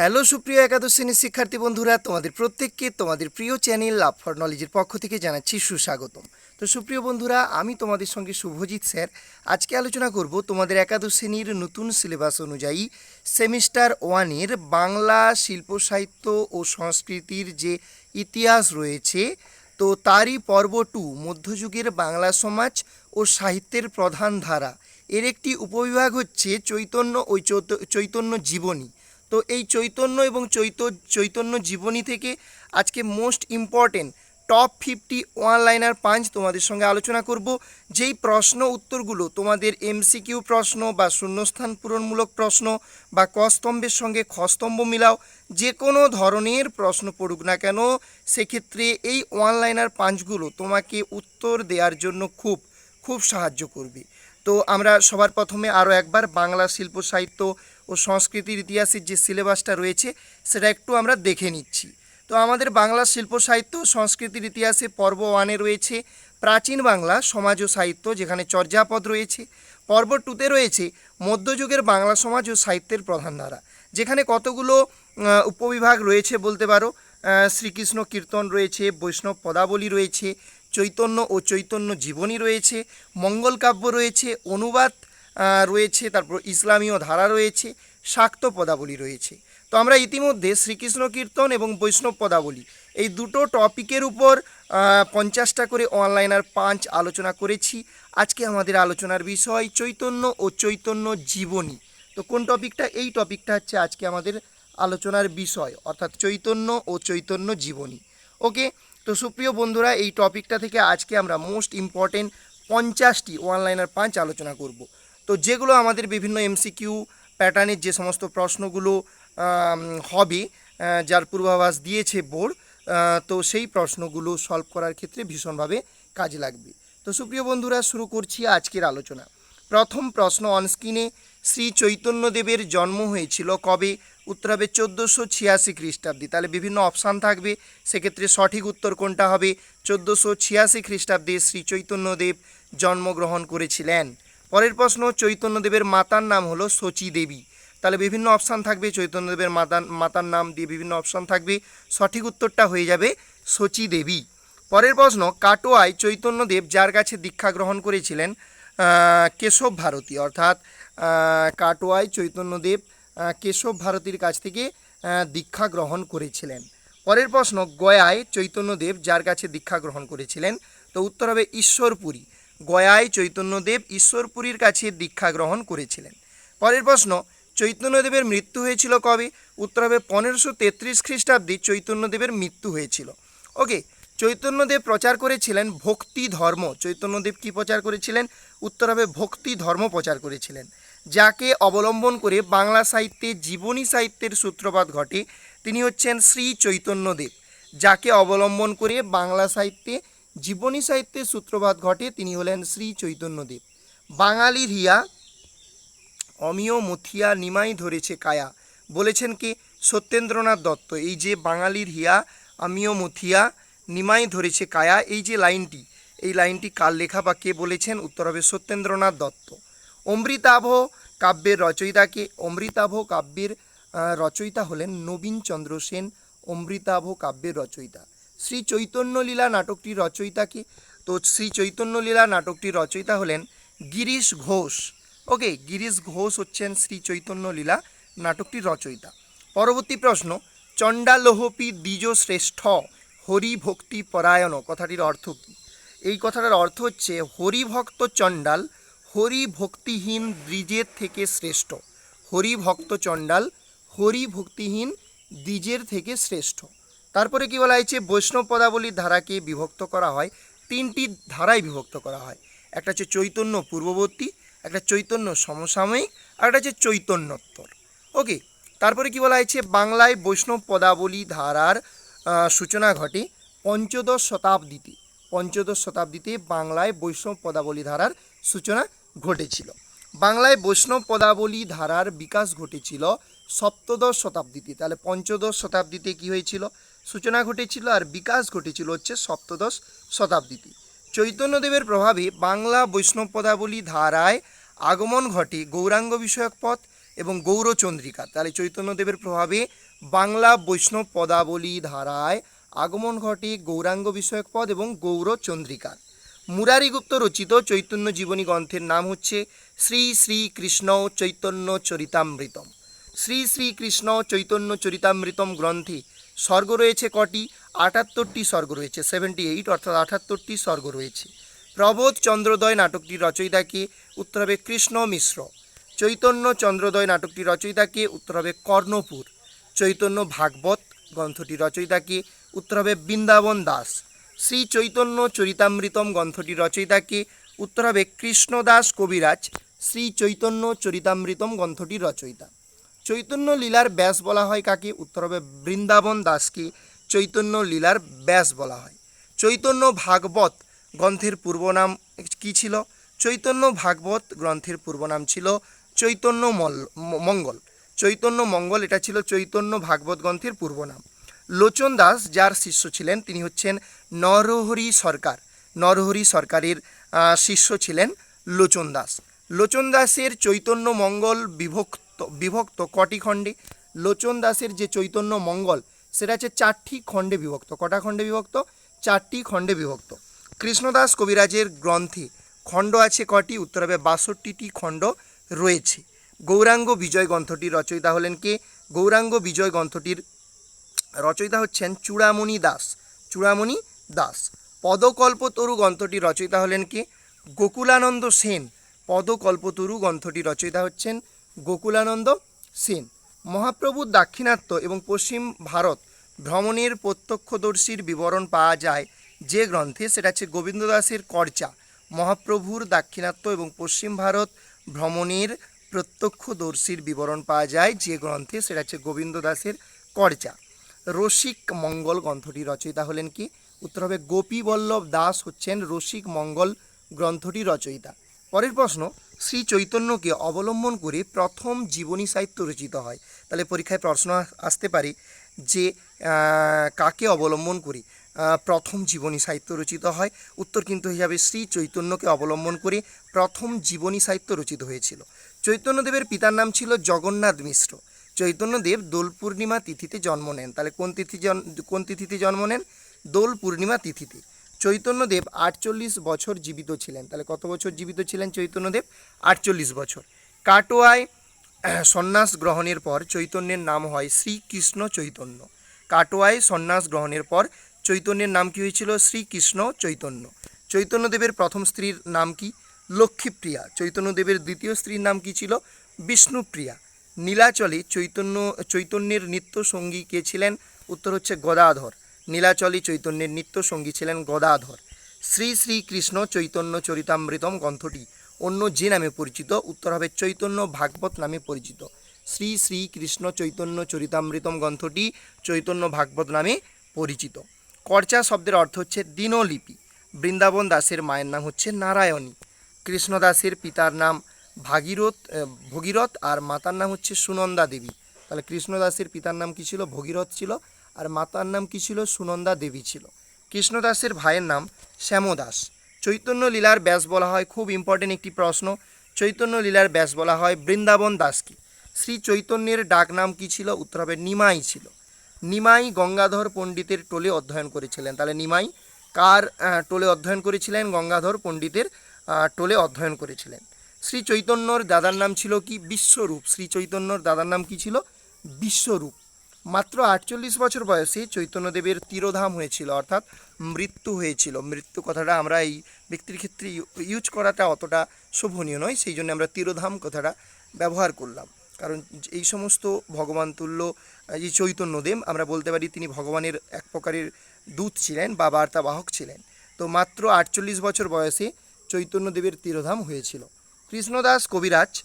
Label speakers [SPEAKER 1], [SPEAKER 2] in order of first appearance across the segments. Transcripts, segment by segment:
[SPEAKER 1] Hello সুপ্রিয় একাদশ শ্রেণির শিক্ষার্থী বন্ধুরা, তোমাদের প্রত্যেককে তোমাদের প্রিয় চ্যানেল লাভ ফর নলেজের পক্ষ থেকে জানাচ্ছি সুস্বাগতম। তো সুপ্রিয় বন্ধুরা, আমি তোমাদের সঙ্গে শুভজিৎ স্যার। আজকে আলোচনা করব তোমাদের একাদশ শ্রেণির নতুন সিলেবাস অনুযায়ী সেমিস্টার ওয়ানের বাংলা শিল্প, সাহিত্য ও সংস্কৃতির যে ইতিহাস রয়েছে, তো তারই পর্ব টু, মধ্যযুগের বাংলা সমাজ ও সাহিত্যের প্রধান ধারা। এর একটি উপবিভাগ হচ্ছে চৈতন্য ও চৈতন্য জীবনী। তো এই চৈতন্য এবং চৈত, চৈতন্য জীবনী থেকে আজকে most important top fifty one liner পাঁচ তোমাদের সঙ্গে আলোচনা করব। যেই প্রশ্ন উত্তরগুলো তোমাদের এমসিকিউ প্রশ্ন বা শূন্যস্থান পূরণমূলক প্রশ্ন বা কস্তম্ভের সঙ্গে খস্তম্ভ মিলাও যে কোনো ধরনের প্রশ্ন পড়ুক না কেন, সেক্ষেত্রে এই ওয়ান লাইনার পাঁচগুলো তোমাকে উত্তর দেওয়ার জন্য খুব খুব সাহায্য করবে। তো আমরা সবার প্রথমে আরও একবার বাংলা শিল্প সাহিত্য ও সংস্কৃতির ইতিহাসের যে সিলেবাসটা রয়েছে, সেটা একটু আমরা দেখে নিচ্ছি। তো আমাদের বাংলা শিল্প সাহিত্য সংস্কৃতির ইতিহাসে পর্ব ওয়ানে রয়েছে প্রাচীন বাংলা, সমাজ ও সাহিত্য, যেখানে চর্যাপদ রয়েছে। পর্ব টুতে রয়েছে মধ্যযুগের বাংলা সমাজ ও সাহিত্যের প্রধান ধারা, যেখানে কতগুলো উপবিভাগ রয়েছে বলতে পারো। শ্রীকৃষ্ণ কীর্তন রয়েছে, বৈষ্ণব পদাবলী রয়েছে, চৈতন্য ও চৈতন্য জীবনী রয়েছে, মঙ্গল কাব্য রয়েছে, অনুবাদ রয়েছে, তারপর ইসলামীয় ধারা রয়েছে, শাক্ত পদাবলী রয়েছে। তো আমরা ইতিমধ্যে শ্রীকৃষ্ণ কীর্তন এবং বৈষ্ণব পদাবলী এই দুটো টপিকের উপর পঞ্চাশটা করে অনলাইনার পাঁচ আলোচনা করেছি। আজকে আমাদের আলোচনার বিষয় চৈতন্য ও চৈতন্য জীবনী। তো কোন টপিকটা? এই টপিকটা হচ্ছে আজকে আমাদের আলোচনার বিষয়, অর্থাৎ চৈতন্য ও চৈতন্য জীবনী। ওকে? তো সুপ্রিয় বন্ধুরা, এই টপিকটা থেকে আজকে আমরা মোস্ট ইম্পর্টেন্ট পঞ্চাশটি অনলাইনার পাঁচ আলোচনা করব। তো যেগুলো আমাদের বিভিন্ন এমসিকিউ প্যাটার্নের যে সমস্ত প্রশ্নগুলো হবে যার পূর্বাভাস দিয়েছে বোর্ড তো সেই প্রশ্নগুলো সলভ করার ক্ষেত্রে ভীষণভাবে কাজে লাগবে। তো সুপ্রিয় বন্ধুরা, শুরু করছি আজকের আলোচনা। প্রথম প্রশ্ন অনস্ক্রিনে শ্রী চৈতন্যদেবের জন্ম হয়েছিল কবে? উত্তর হবে চোদ্দোশো ছিয়াশি খ্রিস্টাব্দে। তাহলে বিভিন্ন অপশান থাকবে। সেক্ষেত্রে সঠিক উত্তর কোনটা হবে? চোদ্দোশো ছিয়াশি খ্রিস্টাব্দে শ্রী চৈতন্যদেব জন্মগ্রহণ করেছিলেন। পরের প্রশ্ন, চৈতন্যদেবের মাতার নাম হলো শচী দেবী। তাহলে বিভিন্ন অপশান থাকবে, চৈতন্যদেবের মাতার মাতার নাম দিয়ে বিভিন্ন অপশান থাকবে। সঠিক উত্তরটা হয়ে যাবে শচী দেবী। পরের প্রশ্ন, কাটোয়ায় চৈতন্যদেব যার কাছে দীক্ষা গ্রহণ করেছিলেন কেশব ভারতী। অর্থাৎ কাটোয়ায় চৈতন্যদেব কেশব ভারতীর কাছ থেকে দীক্ষা গ্রহণ করেছিলেন। পরের প্রশ্ন, গয়ায় চৈতন্যদেব যার কাছে দীক্ষা গ্রহণ করেছিলেন। তো উত্তর হবে ঈশ্বরপুরী। গয়ায় চৈতন্যদেব ঈশ্বরপুরীর কাছে দীক্ষা গ্রহণ করেছিলেন। পরের প্রশ্ন, চৈতন্যদেবের মৃত্যু হয়েছিল কবে? উত্তর হবে পনেরোশো তেত্রিশ খ্রিস্টাব্দে চৈতন্যদেবের মৃত্যু হয়েছিল। ওকে, চৈতন্যদেব প্রচার করেছিলেন ভক্তি ধর্ম। চৈতন্যদেব কি প্রচার করেছিলেন? উত্তর হবে ভক্তি ধর্ম প্রচার করেছিলেন, যাকে অবলম্বন করে বাংলা সাহিত্যে জীবনী সাহিত্যের সূত্রপাত ঘটে। তিনি হচ্ছেন শ্রী চৈতন্যদেব, যাকে অবলম্বন করে বাংলা সাহিত্যে জীবনী সাহিত্যের সূত্রপাত ঘটে তিনি হলেন শ্রী চৈতন্যদেব। বাঙালির হিয়া অমিয় মথিয়া নিমাই ধরেছে কায়া। বলেছেন কি, সত্যেন্দ্রনাথ দত্ত, এই যে বাঙালির হিয়া আমিও মথিয়া, নিমাই ধরেছে কায়া, এই যে লাইনটি, এই লাইনটি কার লেখা বা কে বলেছেন? উত্তর হবে সত্যেন্দ্রনাথ দত্ত। অমৃতাভ কাব্যের রচয়িতাকে অমৃতাভ কাব্যের রচয়িতা হলেন নবীন চন্দ্র সেন, অমৃতাভ কাব্যের রচয়িতা। শ্রী চৈতন্য লীলা নাটকটির রচয়িতাকে তো শ্রী চৈতন্য লীলা নাটকটির রচয়িতা হলেন গিরিশ ঘোষ। ওকে গিরিশ ঘোষ হচ্ছেন শ্রী চৈতন্য লীলা নাটকটির রচয়িতা। পরবর্তী প্রশ্ন, চণ্ডালোহপি দ্বিজ শ্রেষ্ঠ হরি ভক্তি পরায়ণ? কথাটির অর্থ কী? এই কথাটার অর্থ হচ্ছে, হরিভক্ত চণ্ডাল হরি ভক্তিহীন দ্বিজের থেকে শ্রেষ্ঠ। হরি ভক্ত চণ্ডাল হরি ভক্তিহীন দ্বিজের থেকে শ্রেষ্ঠ। তারপরে কি বলা হয়েছে? বৈষ্ণব পদাবলীর ধারাকে বিভক্ত করা হয়। তিনটি ধারায় বিভক্ত করা হয়। একটা হচ্ছে চৈতন্য পূর্ববর্তী, একটা চৈতন্য সমসাময়িক, আর একটা হচ্ছে চৈতন্যোত্তর। ওকে, তারপরে কি বলা হয়েছে? বাংলায় বৈষ্ণব পদাবলী ধারার সূচনা ঘটে পঞ্চদশ শতাব্দীতে। পঞ্চদশ শতাব্দীতে বাংলায় বৈষ্ণব পদাবলী ধারার সূচনা ঘটেছিল। বাংলায় বৈষ্ণব পদাবলী ধারার বিকাশ ঘটেছিল সপ্তদশ শতাব্দীতে। তাহলে পঞ্চদশ শতাব্দীতে কি হয়েছিল? সূচনা ঘটেছিল আর বিকাশ ঘটেছিল হচ্ছে সপ্তদশ শতাব্দীতে। চৈতন্যদেবের প্রভাবে বাংলা বৈষ্ণব পদাবলী ধারায় আগমন ঘটে গৌরাঙ্গ বিষয়ক পথ এবং গৌরচন্দ্রিকা। তাহলে চৈতন্যদেবের প্রভাবে বাংলা বৈষ্ণব পদাবলী ধারায় আগমন ঘটে গৌরাঙ্গ বিষয়ক পদ এবং গৌরচন্দ্রিকার মুরারিগুপ্ত রচিত চৈতন্য জীবনী গ্রন্থের নাম হচ্ছে শ্রী শ্রী কৃষ্ণ চৈতন্য চরিতামৃতম। শ্রী শ্রী কৃষ্ণ চৈতন্য চরিতামৃতম গ্রন্থে স্বর্গ রয়েছে কটি? আটাত্তরটি স্বর্গ রয়েছে সেভেন্টি এইট অর্থাৎ আটাত্তরটি স্বর্গ রয়েছে। প্রবোধ চন্দ্রোদয় নাটকটির রচয়িতাকে উত্তর হবে কৃষ্ণ মিশ্র। চৈতন্য চন্দ্রোদয় নাটকটির রচয়িতাকে উত্তর হবে কর্ণপুর। চৈতন্য ভাগবত গ্রন্থটির রচয়িতাকে উত্তর হবে বৃন্দাবন দাস। শ্রী চৈতন্য চরিতামৃতম গ্রন্থটির রচয়িতাকে উত্তর হবে কৃষ্ণদাস কবিরাজ। শ্রী চৈতন্য চরিতামৃতম গ্রন্থটির রচয়িতা। চৈতন্য লীলার ব্যাস বলা হয় কাকে? উত্তর হবে বৃন্দাবন দাসকে চৈতন্য লীলার ব্যাস বলা হয়। চৈতন্য ভাগবত গ্রন্থের পূর্ব নাম কী ছিল? চৈতন্য ভাগবত গ্রন্থের পূর্ব নাম ছিল চৈতন্য মঙ্গল। চৈতন্য মঙ্গল এটা ছিল চৈতন্য ভাগবত গ্রন্থের পূর্ব নাম। লোচন দাস যার শিষ্য ছিলেন, তিনি হচ্ছেন নরহরি সরকার। নরহরি সরকারের শিষ্য ছিলেন লোচন দাস। লোচন দাসের চৈতন্য মঙ্গল বিভক্ত বিভক্ত কটি খণ্ডে? লোচন দাসের যে চৈতন্য মঙ্গল, সেটা হচ্ছে চারটি খণ্ডে বিভক্ত। কটা খণ্ডে বিভক্ত? চারটি খণ্ডে বিভক্ত। কৃষ্ণদাস কবিরাজের গ্রন্থে খণ্ড আছে কটি? উত্তর হবে বাষট্টিটি খণ্ড রয়েছে। গৌরাঙ্গ বিজয় গ্রন্থটির রচয়িতা হলেন কে? গৌরাঙ্গ বিজয় গ্রন্থটির রচয়িতা হচ্ছেন চূড়ামণি দাস। চূড়ামণি দাস। পদকল্পতরু গ্রন্থটির রচয়িতা হলেন কে? গোকুলানন্দ সেন। পদকল্পতরু গ্রন্থটির রচয়িতা হচ্ছেন গোকুলানন্দ, সেন। মহাপ্রভুর দাক্ষিণাত্য এবং পশ্চিম ভারত ভ্রমণের প্রত্যক্ষদর্শীর বিবরণ পাওয়া যায় যে গ্রন্থে, সেটা হচ্ছে গোবিন্দ দাসের কর্চা। মহাপ্রভুর দাক্ষিণাত্য এবং পশ্চিম ভারত ভ্রমণের প্রত্যক্ষদর্শীর বিবরণ পাওয়া যায় যে গ্রন্থে, সেটা হচ্ছে গোবিন্দ দাসের কর্চা। রসিক মঙ্গল গ্রন্থটি রচয়িতা হলেন কি? উত্তর হবে, গোপীবল্লভ দাস হচ্ছেন রসিক মঙ্গল গ্রন্থটি রচয়িতা। পরের প্রশ্ন শ্রী চৈতন্যকে অবলম্বন করে প্রথম জীবনী সাহিত্য রচিত হয়। তাহলে পরীক্ষায় প্রশ্ন আসতে পারে যে কাকে অবলম্বন করে প্রথম জীবনী সাহিত্য রচিত হয়। উত্তর কিন্তু হিসাবে শ্রী চৈতন্যকে অবলম্বন করে প্রথম জীবনী সাহিত্য রচিত হয়েছিল। চৈতন্যদেবের পিতার নাম ছিল জগন্নাথ মিশ্র। চৈতন্যদেব দোল পূর্ণিমা তিথিতে জন্ম নেন। তাহলে কোন তিথি কোন তিথিতে জন্ম নেন? দোল পূর্ণিমা তিথিতে। চৈতন্যদেব আটচল্লিশ বছর জীবিত ছিলেন। তাহলে কত বছর জীবিত ছিলেন চৈতন্যদেব? আটচল্লিশ বছর। কাটোয়ায় সন্ন্যাস গ্রহণের পর চৈতন্যের নাম হয় শ্রীকৃষ্ণ চৈতন্য। কাটোয়ায় সন্ন্যাস গ্রহণের পর চৈতন্যের নাম কি হয়েছিল? শ্রীকৃষ্ণ চৈতন্য। চৈতন্যদেবের প্রথম স্ত্রীর নাম কি? লক্ষ্মীপ্রিয়া। চৈতন্যদেবের দ্বিতীয় স্ত্রীর নাম কি ছিল? বিষ্ণুপ্রিয়া। নীলাচলে চৈতন্য, চৈতন্যের নিত্য সঙ্গী কে ছিলেন? উত্তর হচ্ছে গদাধর। নীলাচলে চৈতন্যের নিত্য সঙ্গী ছিলেন গদাধর। শ্রী শ্রী কৃষ্ণ চৈতন্য চরিতামৃতম গ্রন্থটি অন্য যে নামে পরিচিত, উত্তর হবে চৈতন্য ভাগবত নামে পরিচিত। শ্রী শ্রী কৃষ্ণ চৈতন্য চরিতামৃতম গ্রন্থটি চৈতন্য ভাগবত নামে পরিচিত। কর্চা শব্দের অর্থ হচ্ছে দিনলিপি। বৃন্দাবন দাসের মায়ের নাম হচ্ছে নারায়ণী। কৃষ্ণদাসের পিতার নাম ভাগীরথ ভগীরথ আর মাতার নাম হচ্ছে সুনন্দা দেবী। তাহলে কৃষ্ণদাসের পিতার নাম কি ছিল? ভগীরথ ছিল। আর মাতার নাম কি ছিল? সুনন্দা দেবী ছিল। কৃষ্ণদাসের ভাইয়ের নাম শ্যামদাস। চৈতন্য লীলার ব্যাস বলা হয়, খুব ইম্পর্টেন্ট একটি প্রশ্ন। চৈতন্য লীলার ব্যাস বলা হয়, বৃন্দাবন দাসকে শ্রী চৈতন্যের ডাক নাম কি ছিল? উত্তর হবে নিমাই ছিল। নিমাই গঙ্গাধর পণ্ডিতের টোলে অধ্যয়ন করেছিলেন। তাহলে নিমাই কার টোলে অধ্যয়ন করেছিলেন? গঙ্গাধর পণ্ডিতের টোলে অধ্যয়ন করেছিলেন। শ্রী চৈতন্যর দাদার নাম ছিল কি? বিশ্বরূপ। শ্রী চৈতন্যর দাদার নাম কি ছিল? বিশ্বরূপ। মাত্র আটচল্লিশ বছর বয়সে চৈতন্যদেবের তিরোধাম হয়েছিল, অর্থাৎ মৃত্যু হয়েছিল। মৃত্যু কথাটা আমরা এই ব্যক্তির ক্ষেত্রে ইউ- ইউজ করাটা অতটা শোভনীয় নয়, সেই জন্য আমরা তিরোধাম কথাটা ব্যবহার করলাম। কারণ এই সমস্ত ভগবান তুল্য, এই চৈতন্যদেব, আমরা বলতে পারি তিনি ভগবানের এক প্রকারের দূত ছিলেন বা বার্তাবাহক ছিলেন। তো মাত্র আটচল্লিশ বছর বয়সে চৈতন্যদেবের তিরোধাম হয়েছিল। কৃষ্ণদাস কবিরাজ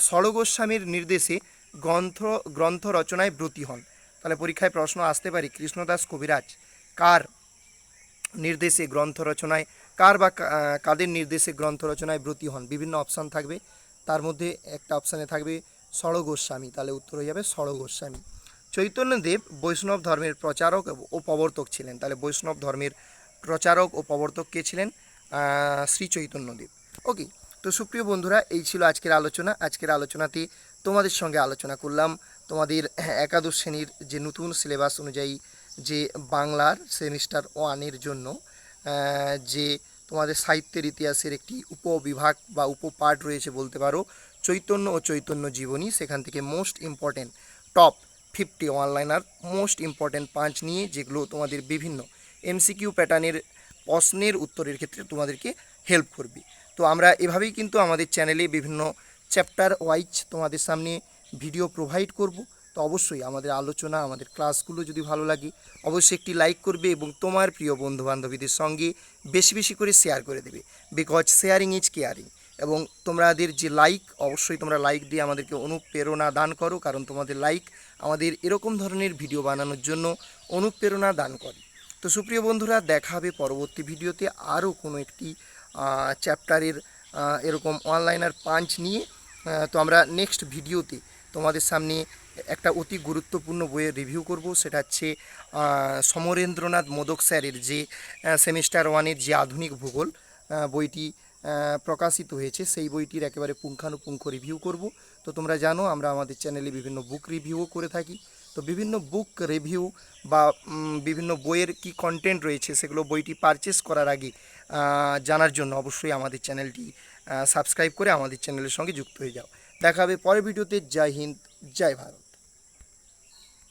[SPEAKER 1] ষড়গোস্বামীর নির্দেশে গ্রন্থ গ্রন্থ রচনায় ব্রতী হন। তাহলে পরীক্ষায় প্রশ্ন আসতে পারি, কৃষ্ণদাস কবিরাজ কার নির্দেশে গ্রন্থ রচনায়, কার বা কাদের নির্দেশে গ্রন্থ রচনায় ব্রতী হন? বিভিন্ন অপশান থাকবে। তার মধ্যে একটা অপশানে থাকবে ষড়গোস্বামী তাহলে উত্তর হয়ে যাবে ষড়গোস্বামী চৈতন্যদেব বৈষ্ণব ধর্মের প্রচারক ও প্রবর্তক ছিলেন। তাহলে বৈষ্ণব ধর্মের প্রচারক ও প্রবর্তক কে ছিলেন? শ্রী চৈতন্যদেব। ওকে তো সুপ্রিয় বন্ধুরা, এই ছিল আজকের আলোচনা। আজকের আলোচনাতে তোমাদের সঙ্গে আলোচনা করলাম তোমাদের একাদশ শ্রেণির যে নতুন সিলেবাস অনুযায়ী যে বাংলার সেমিস্টার ওয়ানের জন্য যে তোমাদের সাহিত্যের ইতিহাসের একটি উপবিভাগ বা উপপার্ট রয়েছে বলতে পারো, চৈতন্য ও চৈতন্য জীবনী, সেখান থেকে most important top fifty one liner most important পাঁচ নিয়ে যেগুলো তোমাদের বিভিন্ন এমসিকিউ প্যাটার্নের প্রশ্নের উত্তরের ক্ষেত্রে তোমাদেরকে হেল্প করবে। তো আমরা এভাবেই কিন্তু আমাদের চ্যানেলে বিভিন্ন চ্যাপ্টার ওয়াইজ তোমাদের সামনে ভিডিও প্রোভাইড করব। তো অবশ্যই আমাদের আলোচনা, আমাদের ক্লাসগুলো যদি ভালো লাগে, অবশ্যই একটি লাইক করবে এবং তোমার প্রিয় বন্ধু বান্ধবীদের সঙ্গে বেশি বেশি করে শেয়ার করে দেবে। বিকজ শেয়ারিং ইজ কেয়ারিং এবং তোমাদের যে লাইক অবশ্যই তোমরা লাইক দিয়ে আমাদেরকে অনুপ্রেরণা দান করো, কারণ তোমাদের লাইক আমাদের এরকম ধরনের ভিডিও বানানোর জন্য অনুপ্রেরণা দান করে। তো সুপ্রিয় বন্ধুরা, দেখা হবে পরবর্তী ভিডিওতে আরও কোনো একটি চ্যাপ্টারের এরকম অনলাইনার পাঞ্চ নিয়ে। তো আমরা নেক্সট ভিডিওতে তোমাদের সামনে একটা অতি গুরুত্বপূর্ণ বইয়ের রিভিউ করব। সেটা হচ্ছে সমরেন্দ্রনাথ মোদক স্যারের যে সেমিস্টার ওয়ানের যে আধুনিক ভূগোল বইটি প্রকাশিত হয়েছে, সেই বইটির একেবারে পুঙ্খানুপুঙ্খ রিভিউ করব। তো তোমরা জানো, আমরা আমাদের চ্যানেলে বিভিন্ন বুক রিভিউও করে থাকি। তো বিভিন্ন বুক রিভিউ বা বিভিন্ন বইয়ের কি কন্টেন্ট রয়েছে, সেগুলো বইটি পারচেস করার আগে জানার জন্য অবশ্যই আমাদের চ্যানেলটি সাবস্ক্রাইব করে আমাদের চ্যানেলের সঙ্গে যুক্ত হয়ে যাও। দেখা হবে পরের ভিডিওতে। জয় হিন্দ, জয় ভারত।